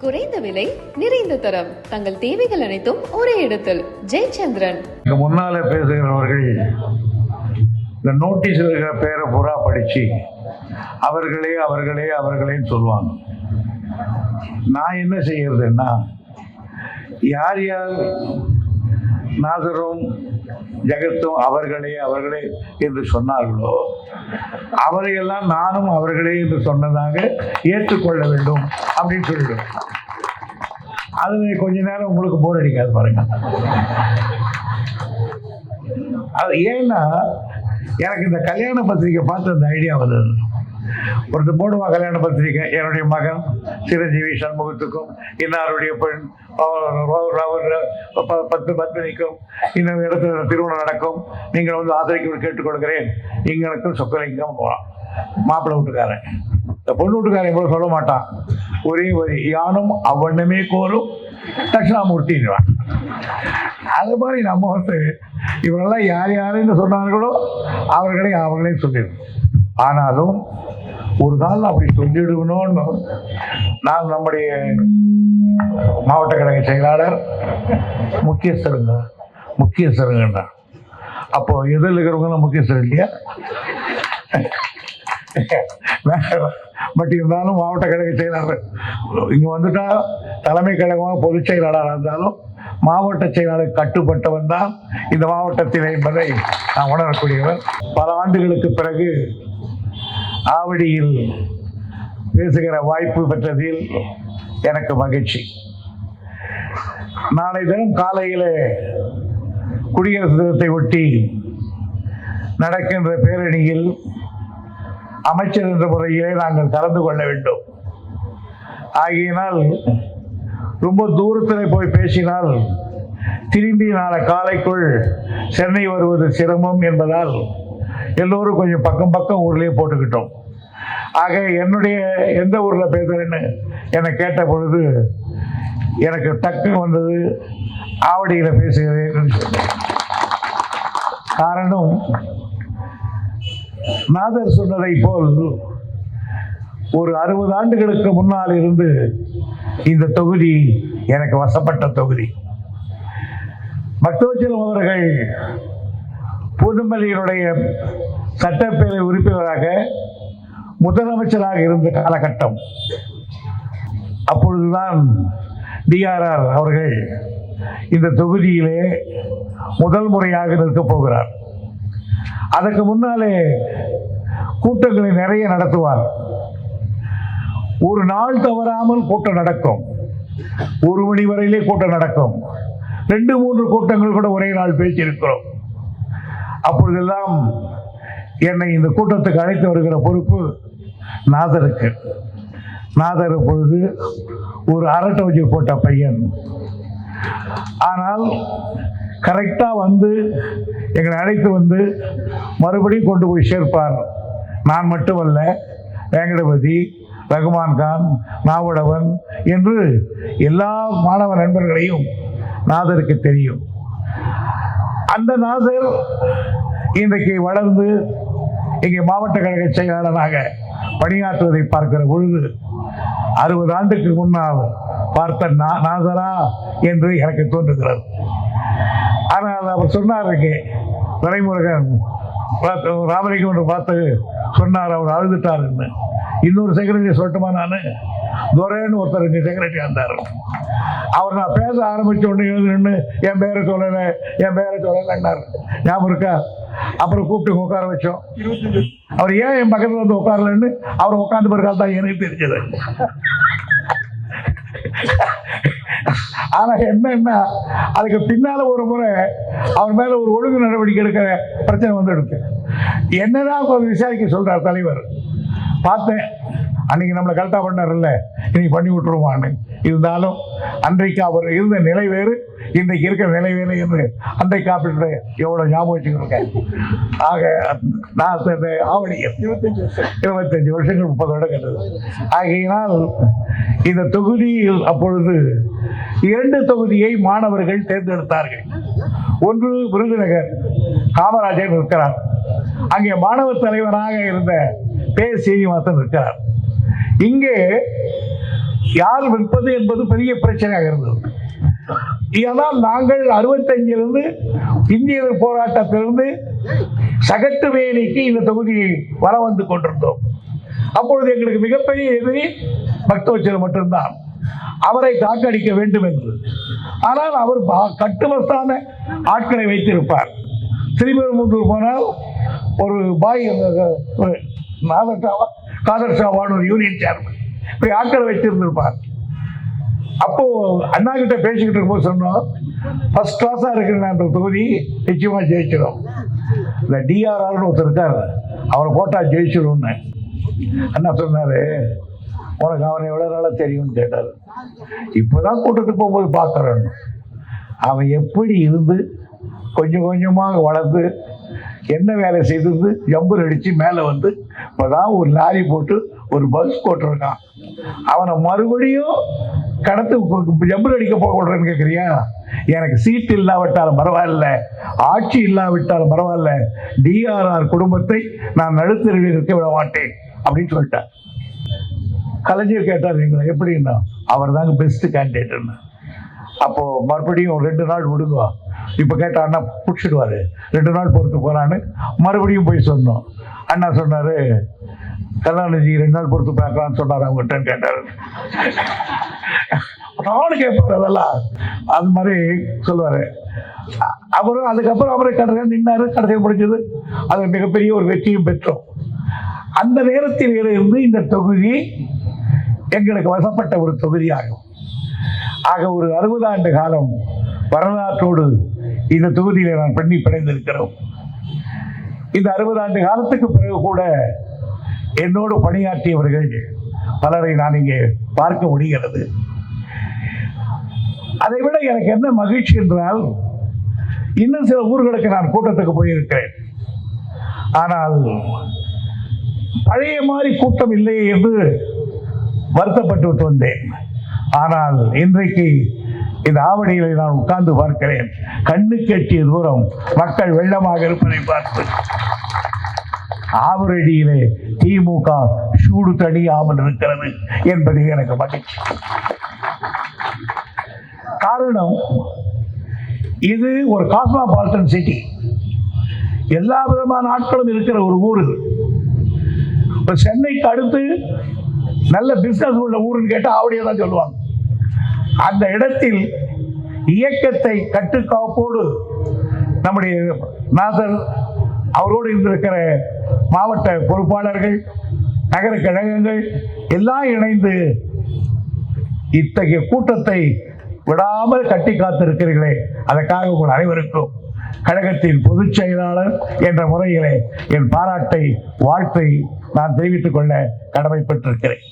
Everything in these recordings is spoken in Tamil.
குறைந்த விலை நிறைந்த தரம். தங்கள் தேவைகள் அனைத்தும் ஒரே இடத்தில். ஜெயச்சந்திரன். இங்க முன்னால பேசுகிறவர்கள் இந்த நோட்டீஸில் இருக்கிற பேரை பூரா படிச்சு அவர்களே அவர்களே அவர்களேன்னு சொல்லுவாங்க. நான் என்ன செய்யறதுன்னா யார் யார் நாசரும் ஜெகத்தும் அவர்களே அவர்களே என்று சொன்னார்களோ அவரையெல்லாம் நானும் அவர்களே என்று சொன்னதாக ஏற்றுக்கொள்ள வேண்டும் அப்படின்னு சொல்லிடுவேன் அது கொஞ்ச நேரம் உங்களுக்கு போர் அடிக்காது பாருங்க. அது ஏன்னா எனக்கு இந்த கல்யாண பத்திரிக்கை பார்த்து அந்த ஐடியா வந்தது. ஒருத்தர் போடுவா கல்யாண பத்திரிக்கை என்னுடைய மகன் சிரஞ்சீவி சண்முகத்துக்கும் இன்னாருடைய பெண் பத்து பத்மினிக்கும் இன்னும் இடத்துல திருமணம் நடக்கும். நீங்கள் வந்து ஆதரிக்க கேட்டுக்கொள்கிறேன் எங்களுக்கும் சொக்கலிங்கம் மாப்பிள்ளை வீட்டுக்காரன். இந்த பொண்ணு வீட்டுக்காரன் இவ்வளோ சொல்ல மாட்டான். ஒரே வரி யானும் அவ்வண்ணமே கோரும் தட்சிணாமூர்த்தின்னுவான். அது மாதிரி நம்ம வந்து இவரெல்லாம் யார் யாருன்னு சொன்னார்களோ அவர்களை அவர்களே சொல்லிடுவோம். ஆனாலும் ஒரு காலம் அப்படி சொல்லிடுவணும்னு நான் நம்முடைய மாவட்ட கழக செயலாளர் முக்கியஸ்தருங்க. முக்கியஸ்தருங்கன்றா. அப்போ எதில் இருக்கிறவங்க முக்கியஸ்தர் இல்லையா? பட் இருந்தாலும் மாவட்ட கழக செயலாளர். இங்கே வந்துட்டா தலைமை கழகமாக பொதுச் செயலாளராக இருந்தாலும் மாவட்ட செயலாளர் கட்டுப்பட்டவன் தான் இந்த மாவட்டத்தில் என்பதை நான் உணரக்கூடியவர் பல ஆண்டுகளுக்கு பிறகு ஆவடியில் பேசுகிற வாய்ப்பு பெற்றதில் எனக்கு மகிழ்ச்சி. நாளை தினம் காலையில் குடியரசு தினத்தை ஒட்டி நடக்கின்ற பேரணியில் அமைச்சர் என்ற முறையிலே நாங்கள் கலந்து கொள்ள வேண்டும். ஆகையினால் ரொம்ப தூரத்தில் போய் பேசினால் திரும்பி நாளை காலைக்குள் சென்னை வருவது சிரமம் என்பதால் எல்லோரும் கொஞ்சம் பக்கம் பக்கம் ஊர்லேயே போட்டுக்கிட்டோம். ஆக என்னுடைய எந்த ஊரில் பேசுகிறேன்னு என்னை கேட்ட பொழுது எனக்கு டக்கு வந்தது ஆவடியில் பேசுகிறேன் காரணம் நாதர் சொன்னதை போல் ஒரு அறுபது ஆண்டுகளுக்கு முன்னால் இருந்து இந்த தொகுதி எனக்கு வசப்பட்ட தொகுதி. பக்தோச்சலம் அவர்கள் புதுமல்லியினுடைய சட்டப்பேரவை உறுப்பினராக முதலமைச்சராக இருந்த காலகட்டம். அப்பொழுதுதான் டிஆர்ஆர் அவர்கள் இந்த தொகுதியிலே முதல் முறையாக நிற்கப் போகிறார். அதற்கு முன்னாலே கூட்டங்களை நிறைய நடத்துவார். ஒரு நாள் தவறாமல் கூட்டம் நடக்கும். ஒரு மணி வரையிலே கூட்டம் நடக்கும். ரெண்டு மூன்று கூட்டங்கள் கூட ஒரே நாள் பேச்சிருக்கிறோம் அப்பொழுதெல்லாம் என்னை இந்த கூட்டத்துக்கு அழைத்து வருகிற பொறுப்பு நாதருக்கு. நாதர் பொழுது ஒரு அரட்டை வச்சு போட்ட பையன். ஆனால் கரெக்டாக வந்து எங்களை அழைத்து வந்து மறுபடியும் கொண்டு போய் சேர்ப்பார். நான் மட்டுமல்ல வேங்கடபதி ரகுமான் கான் நாவடவன் என்று எல்லா மாணவ நண்பர்களையும் நாதருக்கு தெரியும். அந்த நாதர் இன்றைக்கு வளர்ந்து இங்கே மாவட்ட கழக செயலாளராக பணியாற்றுவதை பார்க்கிற பொழுது அறுபது ஆண்டுக்கு முன்னால் பார்த்த நா- நாதரா என்று எனக்கு தோன்றுகிறது. ஆனால் அவர் சொன்னார் இங்கே துறைமுருகன் ராமலிங்கம் என்று பார்த்து சொன்னார் அவர் அழுதுட்டார் இன்னொரு செக்ரட்டரி சொல்லட்டுமா நான்? துரைன்னு ஒருத்தர் இங்கே செக்ரட்டரி வந்தார் அவர் நான் பேச ஆரம்பிச்ச உடனே எழுந்து நின்று என் பேரை சொல்லலை என் பேரை சொல்லலைன்னார். ஞாபகம் இருக்கா? அப்புறம் கூப்பிட்டு உட்கார வச்சோம். அவர் ஏன் என் பக்கத்தில் வந்து உட்காரலன்னு அவர் உட்காந்து பிறகால் தான் எனக்கு தெரிஞ்சது. ஆனா என்னன்னா அதுக்கு பின்னால ஒரு முறை அவர் மேல ஒரு ஒழுங்கு நடவடிக்கை எடுக்கிற பிரச்சனை வந்து எடுத்து என்னதான் கொஞ்சம் விசாரிக்க சொல்றார் தலைவர். பார்த்தேன். அன்னைக்கு நம்மளை கரெக்டாக பண்ணார்ல இன்னைக்கு பண்ணி விட்டுருவான்னு இருந்தாலும் அன்றைக்கு அவர் இருந்த நிலை வேறு இன்றைக்கு இருக்கிற நிலை வேறு என்று அன்றை காப்பீட்டு எவ்வளோ ஞாபகம் வச்சுக்கிறேன் ஆக நான் ஆவணி இருபத்தஞ்சு வருஷங்கள் முப்பது வருடம் கண்டது ஆகையினால் இந்த தொகுதியில் அப்பொழுது இரண்டு தொகுதியை மாணவர்கள் தேர்ந்தெடுத்தார்கள். ஒன்று விருதுநகர் காமராஜர் இருக்கிறார் அங்கே மாணவர் தலைவராக இருந்த பே சீனிவாசன் இருக்கிறார் இங்கே யார் விற்பது என்பது பெரிய பிரச்சனையாக இருந்தது. ஆனால் நாங்கள் அறுபத்தஞ்சிலிருந்து இந்திய போராட்டத்திலிருந்து சகட்டு வேலைக்கு இந்த தொகுதியை வர வந்து கொண்டிருந்தோம். அப்பொழுது எங்களுக்கு மிகப்பெரிய எதிரி பக்தவச்சல் மட்டும்தான். அவரை தாக்கடிக்க வேண்டும் என்று. ஆனால் அவர் பா- கட்டுமஸ்தான ஆட்களை வைத்திருப்பார். திருப்பெரும்புத்தூர் போனால் ஒரு பாய் ஒரு நாதர் ஷாவா காதர் ஒரு யூனியன் சேர்மன் இப்படி ஆட்களை வச்சிருந்திருப்பார் அப்போ அண்ணா கிட்ட பேசிக்கிட்டு இருக்கும்போது சொன்னோம் ஃபர்ஸ்ட் கிளாஸா இருக்கிற அந்த தொகுதி நிச்சயமா ஜெயிச்சிடும் இந்த டிஆர்ஆர்னு ஒருத்தர் இருக்காரு. அவரை போட்டா ஜெயிச்சிடும்னு அண்ணா சொன்னாரு உனக்கு அவனை எவ்வளோ நாளாக தெரியும்னு கேட்டார். இப்போதான் கூட்டத்துக்கு போகும்போது பார்க்குறேன் அவன் எப்படி இருந்து கொஞ்சம் கொஞ்சமாக வளர்ந்து என்ன வேலை செய்திருந்து ஜம்பர் அடித்து மேலே வந்து இப்போதான் ஒரு லாரி போட்டு ஒரு பஸ் போட்டிருக்கான். அவனை மறுபடியும் கடத்து ஜம்பர் அடிக்க போக விடுறேன்னு கேட்குறியா எனக்கு சீட் இல்லாவிட்டாலும் பரவாயில்ல ஆட்சி இல்லாவிட்டாலும் பரவாயில்ல டிஆர்ஆர் குடும்பத்தை நான் நடுத்தருவில் இருக்க விட மாட்டேன் அப்படின்னு சொல்லிட்டார். கலைஞர் கேட்டார் எங்களை எப்படின்னா அவர் தாங்க பெஸ்ட் கேண்டிடேட்னு அப்போ மறுபடியும் ரெண்டு நாள் விடுங்க. இப்போ கேட்டால் அண்ணா பிடிச்சிடுவாரு. ரெண்டு நாள் பொறுத்து போகிறான்னு மறுபடியும் போய் சொன்னோம். அண்ணா சொன்னார் கருணாநிதி ரெண்டு நாள் பொறுத்து பார்க்கலாம்னு சொன்னார் அவங்ககிட்ட கேட்டார். நானும் கேட்பார் அதெல்லாம். அது மாதிரி சொல்லுவார். அவரும் அதுக்கப்புறம் அவரை கடைசியாக நின்னாரு கடைசியாக முடிஞ்சது. அது மிகப்பெரிய ஒரு வெற்றியும் பெற்றோம். அந்த நேரத்தில் இருந்து இந்த தொகுதி எங்களுக்கு வசப்பட்ட ஒரு தொகுதியாகும். ஆக ஒரு அறுபது ஆண்டு காலம் வரலாற்றோடு இந்த தொகுதியில நான் பண்ணி பிணைந்திருக்கிறோம். இந்த அறுபது ஆண்டு காலத்துக்கு பிறகு கூட என்னோடு பணியாற்றியவர்கள் பலரை நான் இங்கே பார்க்க முடிகிறது. அதை விட எனக்கு என்ன மகிழ்ச்சி என்றால் இன்னும் சில ஊர்களுக்கு நான் கூட்டத்துக்கு போயிருக்கிறேன். ஆனால் பழைய மாதிரி கூட்டம் இல்லையே என்று வருத்தப்பட்டு விட்டு வந்தேன். ஆனால் இன்றைக்கு இந்த ஆவணிகளை நான் உட்கார்ந்து பார்க்கிறேன். கண்ணு கட்டிய தூரம் மக்கள் வெள்ளமாக இருப்பதை பார்த்து. ஆவரடியிலே திமுக சூடு தணியாமல் இருக்கிறது என்பது எனக்கு மகிழ்ச்சி. காரணம் இது ஒரு காஸ்மாபாலிட்டன் சிட்டி எல்லா விதமான ஆட்களும் இருக்கிற ஒரு ஊர். இப்போ சென்னைக்கு அடுத்து நல்ல பிசினஸ் உள்ள ஊருன்னு கேட்டால் ஆவடியை தான் சொல்லுவாங்க. அந்த இடத்தில் இயக்கத்தை கட்டுக்காப்போடு நம்முடைய நாதர் அவரோடு இருந்திருக்கிற மாவட்ட பொறுப்பாளர்கள் நகர கழகங்கள் எல்லாம் இணைந்து இத்தகைய கூட்டத்தை விடாமல் கட்டி காத்திருக்கிறீர்களே. அதற்காக உங்கள் அனைவருக்கும் கழகத்தின் பொதுச் செயலாளர் என்ற முறையிலே என் பாராட்டை வாழ்த்தை நான் தெரிவித்துக் கொள்ள கடமைப்பட்டிருக்கிறேன்.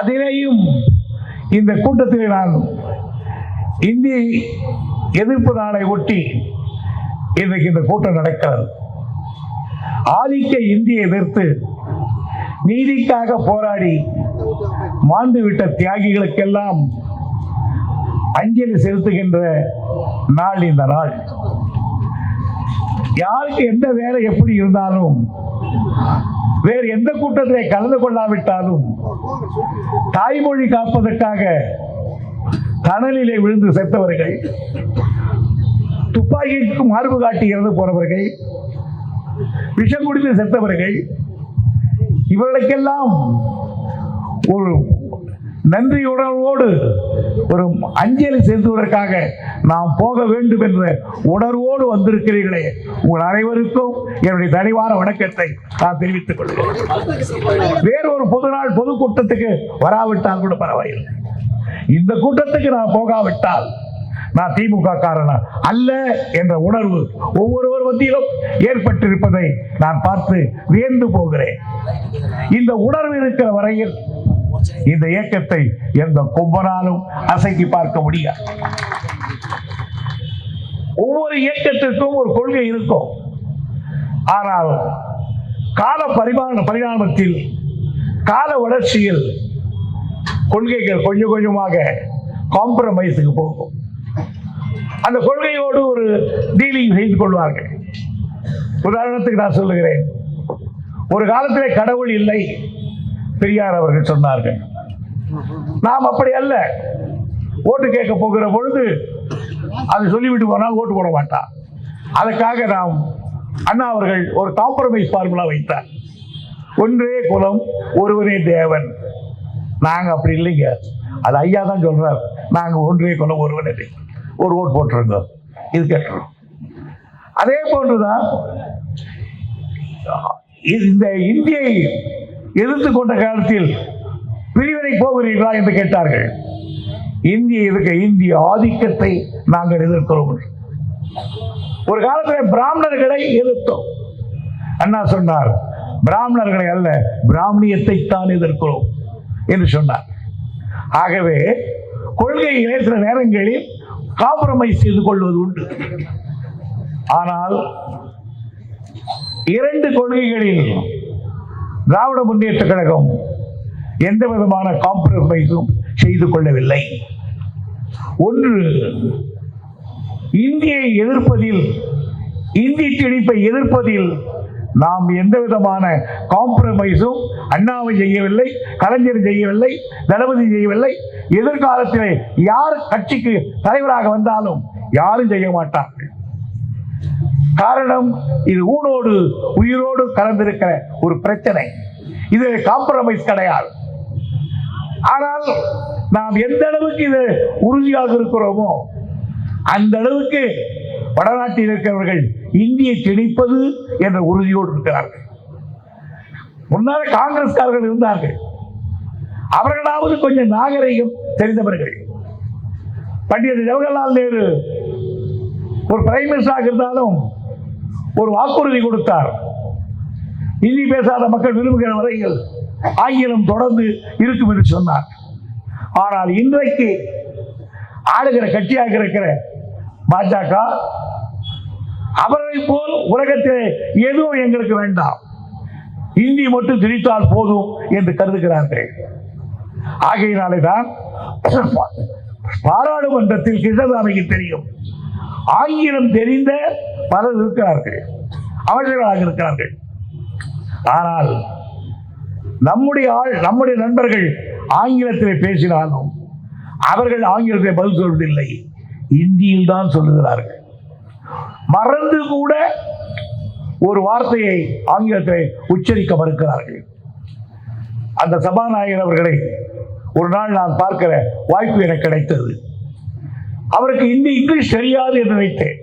அதிலேயும் இந்த கூட்டத்திலே நான் இந்தி எதிர்ப்பு நாளை ஒட்டி இன்றைக்கு இந்த கூட்டம் நடக்கிறது. ஆதிக்க இந்தியை எதிர்த்து நீதிக்காக போராடி மாண்டுவிட்ட தியாகிகளுக்கெல்லாம் அஞ்சலி செலுத்துகின்ற நாள் இந்த நாள். யாருக்கு எந்த வேலை எப்படி இருந்தாலும் வேறு எந்த கூட்டத்திலே கலந்து கொள்ளாவிட்டாலும் தாய்மொழி காப்பதற்காக தணலிலே விழுந்து செத்தவர்கள் துப்பாக்கிக்கு மார்பு காட்டி இறந்து போனவர்கள் விஷம் குடித்து செத்தவர்கள் இவர்களுக்கெல்லாம் ஒரு நன்றியுணர்வோடு ஒரு அஞ்சலி செலுத்துவதற்காக நாம் போக வேண்டும் என்ற உணர்வோடு வந்திருக்கிறீர்களே. உங்கள் அனைவருக்கும் என்னுடைய தனிவான வணக்கத்தை நான் தெரிவித்துக் கொள்கிறேன். வேறு ஒரு பொது நாள் பொதுக்கூட்டத்துக்கு வராவிட்டால் கூட பரவாயில்லை. இந்த கூட்டத்துக்கு நான் போகாவிட்டால் நான் திமுக காரனா அல்ல என்ற உணர்வு ஒவ்வொருவர் மத்தியிலும் ஏற்பட்டிருப்பதை நான் பார்த்து வியந்து போகிறேன். இந்த உணர்வு இருக்கிற வரையில் இந்த இயக்கத்தை எந்த கொம்பனாலும் அசைக்கி பார்க்க முடியாது. ஒவ்வொரு இயக்கத்திற்கும் ஒரு கொள்கை இருக்கும். ஆனால் கால பரிமாண பரிணாமத்தில் கால வளர்ச்சியில் கொள்கைகள் கொஞ்சம் கொஞ்சமாக காம்ப்ரமைஸுக்கு போகும். அந்த கொள்கையோடு ஒரு டீலிங் செய்து கொள்வார்கள். உதாரணத்துக்கு நான் சொல்லுகிறேன். ஒரு காலத்திலே கடவுள் இல்லை பெரியார் அவர்கள் சொன்னார்கள். நாம் அப்படி அல்ல. ஓட்டு கேட்க போகிற பொழுது அதை சொல்லிவிட்டு போனால் ஓட்டு போட மாட்டான் அதற்காக நாம் அண்ணா அவர்கள் ஒரு காம்ப்ரமைஸ் ஃபார்முலா வைத்தார். ஒன்றே குலம் ஒருவனே தேவன். நாங்கள் அப்படி இல்லைங்க. அது ஐயா தான் சொல்றார். நாங்கள் ஒன்றே குலம் ஒருவனே தேவன். ஒரு ஓட் போட்டுருங்க இது கேட்டுரும் அதே போன்றுதான் இந்த இந்தியை எதிர்த்து கொண்ட காலத்தில் பிரிவினை போகிறீர்களா என்று கேட்டார்கள். இந்திய இருக்க இந்திய ஆதிக்கத்தை நாங்கள் எதிர்க்கிறோம் ஒரு காலத்தில் பிராமணர்களை எதிர்த்தோம். அண்ணா சொன்னார் பிராமணர்களை அல்ல பிராமணியத்தை தான் எதிர்க்கிறோம் என்று சொன்னார். ஆகவே கொள்கையிலே சில நேரங்களில் காம்ப்ரமைஸ் செய்து கொள்வது உண்டு. ஆனால் இரண்டு கொள்கைகளில் திராவிட முன்னேற்ற கழகம் எந்த விதமான காம்ப்ரமைஸும் செய்து கொள்ளவில்லை. ஒன்று இந்தியை எதிர்ப்பதில் இந்தி திணிப்பை எதிர்ப்பதில் நாம் எந்த விதமான காம்ப்ரமைஸும் அண்ணாவை செய்யவில்லை கலைஞர் செய்யவில்லை தளபதி செய்யவில்லை. எதிர்காலத்திலே யார் கட்சிக்கு தலைவராக வந்தாலும் யாரும் செய்ய மாட்டார்கள். காரணம் இது ஊனோடு உயிரோடு கலந்திருக்கிற ஒரு பிரச்சனை. இது காம்ப்ரமைஸ் கிடையாது. ஆனால் நாம் எந்த அளவுக்கு இது உறுதியாக இருக்கிறோமோ அந்த அளவுக்கு வடநாட்டில் இருக்கிறவர்கள் இந்தியை திணிப்பது என்ற உறுதியோடு இருக்கிறார்கள். முன்னால காங்கிரஸ்காரர்கள் இருந்தார்கள். அவர்களாவது கொஞ்சம் நாகரிகம் தெரிந்தவர்கள். பண்டித ஜவஹர்லால் நேரு ஒரு பிரைம் மினிஸ்டராக இருந்தாலும் ஒரு வாக்குறுதி கொடுத்தார். இந்தி பேசாத மக்கள் விரும்புகிற வரையில் ஆங்கிலம் தொடர்ந்து இருக்கும் என்று சொன்னார். ஆனால் இன்றைக்கு ஆளுகிற கட்சியாக இருக்கிற பாஜக. அவரை போல் உலகத்தில் எதுவும் எங்களுக்கு வேண்டாம். இந்தி மட்டும் திணித்தால் போதும் என்று கருதுகிறார்கள். ஆகையினாலே தான் பாராளுமன்றத்தில் கிருஷ்ணசாமிக்கு தெரியும். ஆங்கிலம் தெரிந்த பலர் இருக்கிறார்கள். அமைச்சர்களாக இருக்கிறார்கள். ஆனால் நம்முடைய ஆள் நம்முடைய நண்பர்கள் ஆங்கிலத்தில் பேசினாலும் அவர்கள் ஆங்கிலத்தை பதில் சொல்வதில்லை. இந்தியில் தான் சொல்லுகிறார்கள். மறந்து கூட ஒரு வார்த்தையை ஆங்கிலத்தை உச்சரிக்க மறுக்கிறார்கள். அந்த சபாநாயகர் அவர்களை ஒரு நாள் நான் பார்க்கிற வாய்ப்பு எனக்கு கிடைத்தது. அவருக்கு இந்தி இங்கிலீஷ் தெரியாது என்று நினைத்தேன்.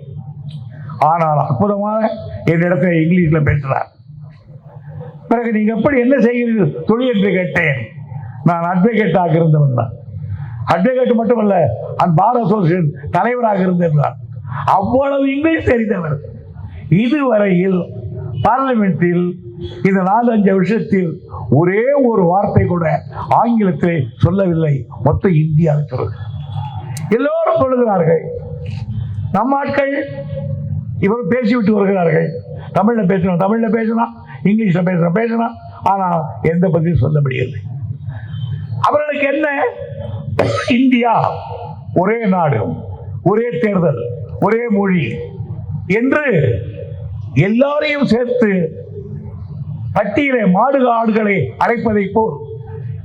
ஆனால் அற்புதமாக என்னிடத்தில் இங்கிலீஷில் பேசினார். பிறகு நீங்கள் எப்படி என்ன செய்கிறீர்கள் தொழில் என்று கேட்டேன். நான் அட்வொகேட்டாக இருந்தவன் தான். அட்வொகேட் மட்டுமல்ல அந்த பார் அசோசியேஷன் தலைவராக இருந்திருந்தார். அவ்வளவு இங்கிலீஷ் தெரிந்தவர். இதுவரையில் பார்லிமெண்ட்டில் இந்த நாலு அஞ்சு வருஷத்தில் ஒரே ஒரு வார்த்தை கூட ஆங்கிலத்திலே சொல்லவில்லை. மொத்த இந்தியாவில் சொல்லுது எல்லோரும் சொல்லுகிறார்கள். நம்ம ஆட்கள் இவர் பேசிவிட்டு வருகிறார்கள். தமிழில் பேசணும் தமிழில் பேசலாம் இங்கிலீஷில் பேசணும் பேசலாம். ஆனால் எந்த பதிலும் சொல்ல முடியவில்லை. அவர்களுக்கு என்ன? இந்தியா ஒரே நாடு ஒரே தேர்தல் ஒரே மொழி என்று எல்லாரையும் சேர்த்து பட்டியலை மாடு ஆடுகளை அழைப்பதை போல்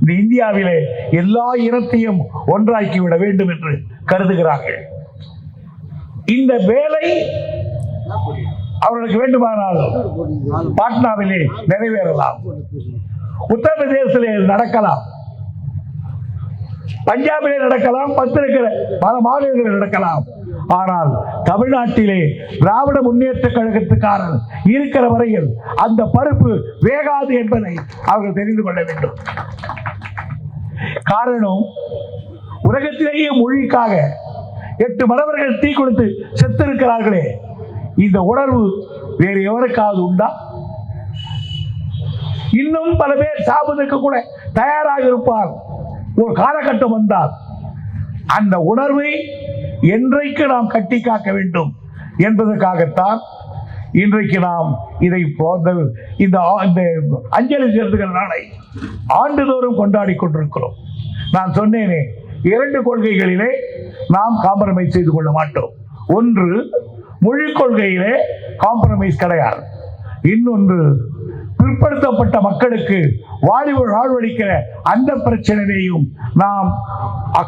இந்த இந்தியாவிலே எல்லா இனத்தையும் ஒன்றாக்கி விட வேண்டும் என்று கருதுகிறார்கள். இந்த வேலை அவர்களுக்கு வேண்டுமானால் பாட்னாவிலே நிறைவேறலாம். உத்தரப்பிரதேசத்திலே நடக்கலாம். பஞ்சாபிலே நடக்கலாம் பத்து இருக்கிற பல மாநிலங்களில் நடக்கலாம். ஆனால் தமிழ்நாட்டிலே திராவிட முன்னேற்ற கழகத்துக்காரர் இருக்கிற வரையில் அந்த பருப்பு வேகாது என்பதை அவர்கள் தெரிந்து கொள்ள வேண்டும். காரணம் உலகத்திலேயே மொழிக்காக எட்டு மடவர்கள் தீ கொடுத்து செத்திருக்கிறார்களே. இந்த உணர்வு வேறு எவருக்காவது உண்டா? இன்னும் பல பேர் சாபத்துக்கு கூட தயாராக இருப்பார் ஒரு காலகட்டம் வந்தால் அந்த உணர்வை என்றைக்கு நாம் கட்டி காக்க வேண்டும் என்பதற்காகத்தான் இன்றைக்கு நாம் இதை இந்த இந்த அஞ்சலி செலுத்துகிற நாளை ஆண்டுதோறும் கொண்டாடி கொண்டிருக்கிறோம். நான் சொன்னேனே இரண்டு கொள்கைகளிலே நாம் காம்ப்ரமைஸ் செய்து கொள்ள மாட்டோம். ஒன்று மொழி கொள்கையிலே காம்ப்ரமைஸ் கிடையாது. இன்னொன்று பிற்படுத்தப்பட்ட மக்களுக்கு வாலிபர் வாழ்வழிக்கிற அந்த பிரச்சனையையும் நாம்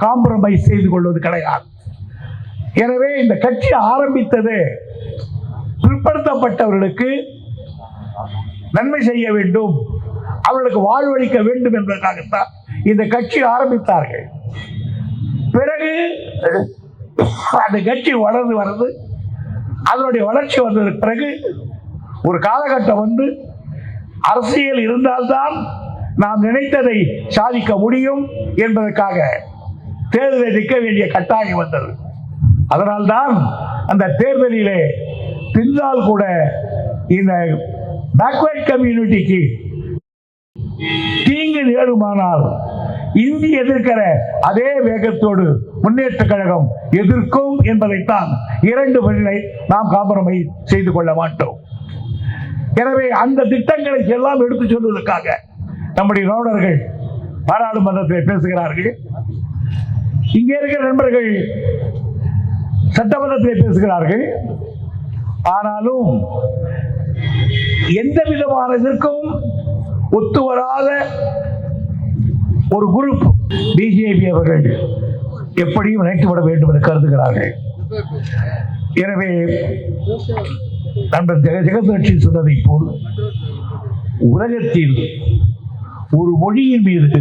காம்ப்ரமைஸ் செய்து கொள்வது கிடையாது. எனவே இந்த கட்சி ஆரம்பித்தது பிற்படுத்தப்பட்டவர்களுக்கு நன்மை செய்ய வேண்டும் அவர்களுக்கு வாழ்வழிக்க வேண்டும் என்பதற்காகத்தான் இந்த கட்சி ஆரம்பித்தார்கள். பிறகு அந்த கட்சி வளர்ந்து வர்றது அதனுடைய வளர்ச்சி வந்ததற்கு பிறகு ஒரு காலகட்டம் வந்து அரசியல் இருந்தால்தான் நாம் நினைத்ததை சாதிக்க முடியும் என்பதற்காக தேர்தலை நிற்க வேண்டிய கட்டாயம் வந்தது. அதனால்தான் அந்த தேர்தலிலே பின்னால் கூட இந்த பேக்வேர்ட் கம்யூனிட்டிக்கு தீங்கு நேருமானால் இந்தி எதிர்க்கிற அதே வேகத்தோடு முன்னேற்ற கழகம் எதிர்க்கும் என்பதைத்தான் இரண்டு வழிகளை நாம் காம்பரமை செய்து கொள்ள மாட்டோம். எனவே அந்த திட்டங்களை எல்லாம் எடுத்து சொல்வதற்காக நம்முடைய நோடர்கள் பாராளுமன்றத்தில் பேசுகிறார்கள். இங்கே இருக்கிற நண்பர்கள் சட்டமன்றத்தில் பேசுகிறார்கள். ஆனாலும் எந்த விதமான இதற்கும் ஒத்து வராத ஒரு குரூப் பிஜேபி அவர்கள் எப்படியும் நினைத்துவிட வேண்டும் என்று கருதுகிறார்கள். எனவே நண்பர் ஜெக ஜெகதட்சி சொன்னதை போல் உலகத்தில் ஒரு மொழியின் மீது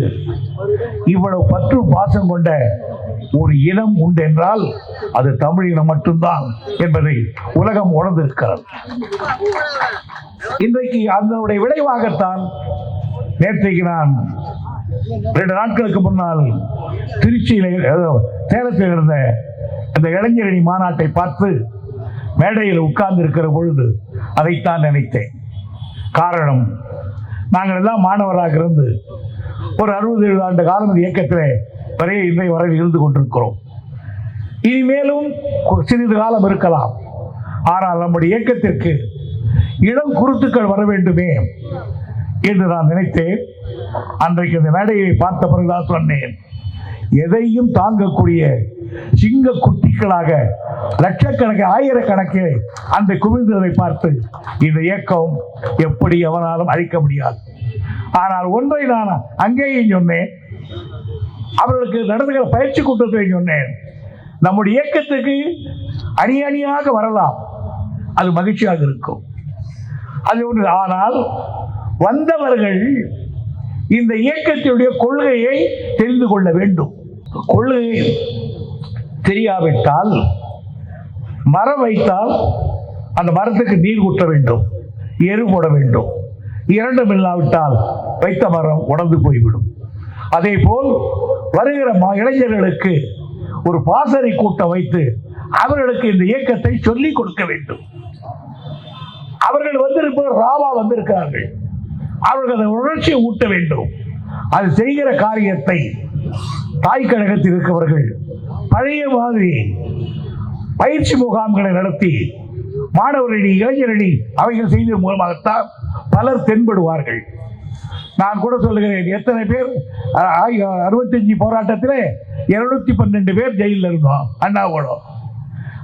இவ்வளவு பற்று பாசம் கொண்ட ஒரு இனம் உண்டு என்றால் அது தமிழ் இனம் மட்டும்தான் என்பதை உலகம் உணர்ந்திருக்கிறது. இன்றைக்கு அதனுடைய விளைவாகத்தான் நேற்றைக்கு நான் ரெண்டு நாட்களுக்கு முன்னால் திருச்சியில் சேலத்தில் இருந்த அந்த இளைஞரணி மாநாட்டை பார்த்து மேடையில் உட்கார்ந்து இருக்கிற பொழுது அதைத்தான் நினைத்தேன். காரணம் நாங்கள் எல்லாம் மாணவராக இருந்து ஒரு அறுபது ஏழு ஆண்டு காலம் இயக்கத்தில் வரைய இன்றைய வரை இருந்து கொண்டிருக்கிறோம். இனிமேலும் சிறிது காலம் இருக்கலாம். ஆனால் நம்முடைய இயக்கத்திற்கு இளம் குருத்துக்கள் வர வேண்டுமே என்று நான் நினைத்தேன். அன்றைக்கு இந்த மேடையை பார்த்த பிறகுதான் சொன்னேன். எதையும் தாங்கக்கூடிய சிங்க குட்டிகளாக லட்சக்கணக்கு ஆயிரக்கணக்கு அந்த குவிந்ததை பார்த்து இந்த இயக்கம் எப்படி எவனாலும் அழிக்க முடியாது. ஆனால் ஒன்றை நான் அங்கேயும் சொன்னேன். அவர்களுக்கு நடந்துகிற பயிற்சி கூட்டத்தை சொன்னேன். நம்முடைய இயக்கத்துக்கு அணி அணியாக வரலாம். அது மகிழ்ச்சியாக இருக்கும். அது ஒன்று. ஆனால் வந்தவர்கள் இந்த இயக்கத்தினுடைய கொள்கையை தெரிந்து கொள்ள வேண்டும். கொள்கை தெரியாவிட்டால் மரம் வைத்தால் அந்த மரத்துக்கு நீர் ஊற்ற வேண்டும் எரு போட வேண்டும். இரண்டும் இல்லாவிட்டால் வைத்த மரம் உணர்ந்து போய்விடும். அதே போல் வருகிற ம- இளைஞர்களுக்கு ஒரு பாசறை கூட்டம் வைத்து அவர்களுக்கு இந்த இயக்கத்தை சொல்லிக் கொடுக்க வேண்டும். அவர்கள் வந்திருப்பவர் ராவா வந்திருக்கிறார்கள். அவர்கள் அந்த உணர்ச்சியை ஊட்ட வேண்டும். அது செய்கிற காரியத்தை தாய் கழகத்தில் இருக்கிறவர்கள் பழைய மாதிரி பயிற்சி முகாம்களை நடத்தி மாணவரணி இளைஞரணி அவைகள் செய்ததன் மூலமாகத்தான் பலர் தென்படுவார்கள். நான் கூட சொல்லுகிறேன் எத்தனை பேர் அறுபத்தஞ்சு போராட்டத்தில் இருநூத்தி பன்னெண்டு பேர் ஜெயிலில் இருந்தோம் அண்ணாவோட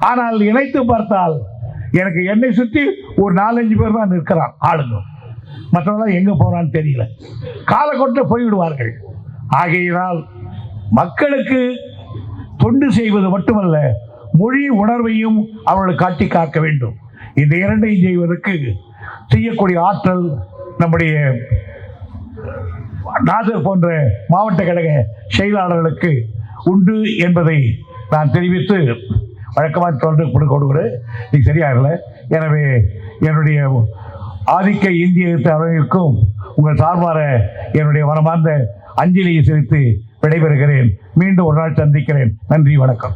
ஆனால் இணைத்து பார்த்தால் எனக்கு என்னை சுற்றி ஒரு நாலஞ்சு பேர் தான் நிற்கிறான் ஆளுங்க. மற்றவங்களாம் எங்கே போகிறான்னு தெரியல. காலக்கொட்டில் போய்விடுவார்கள். ஆகையினால் மக்களுக்கு தொண்டு செய்வது மட்டுமல்ல மொழி உணர்வையும் அவர்களுக்கு காட்டி காக்க வேண்டும். இந்த இரண்டையும் செய்வதற்கு செய்யக்கூடிய ஆற்றல் நம்முடைய நாசர் போன்ற மாவட்ட கழக செயலாளர்களுக்கு உண்டு என்பதை நான் தெரிவித்து வழக்கமாக தொடர்ந்து கொடுக்க கொடுக்குறேன் இது சரியாகல. எனவே என்னுடைய ஆதிக்க இந்திய தலைவருக்கும் உங்கள் சார்பாக என்னுடைய மனமார்ந்த அஞ்சலியை செலுத்தி விடைபெறுகிறேன். மீண்டும் ஒரு நாள் சந்திக்கிறேன். நன்றி வணக்கம்.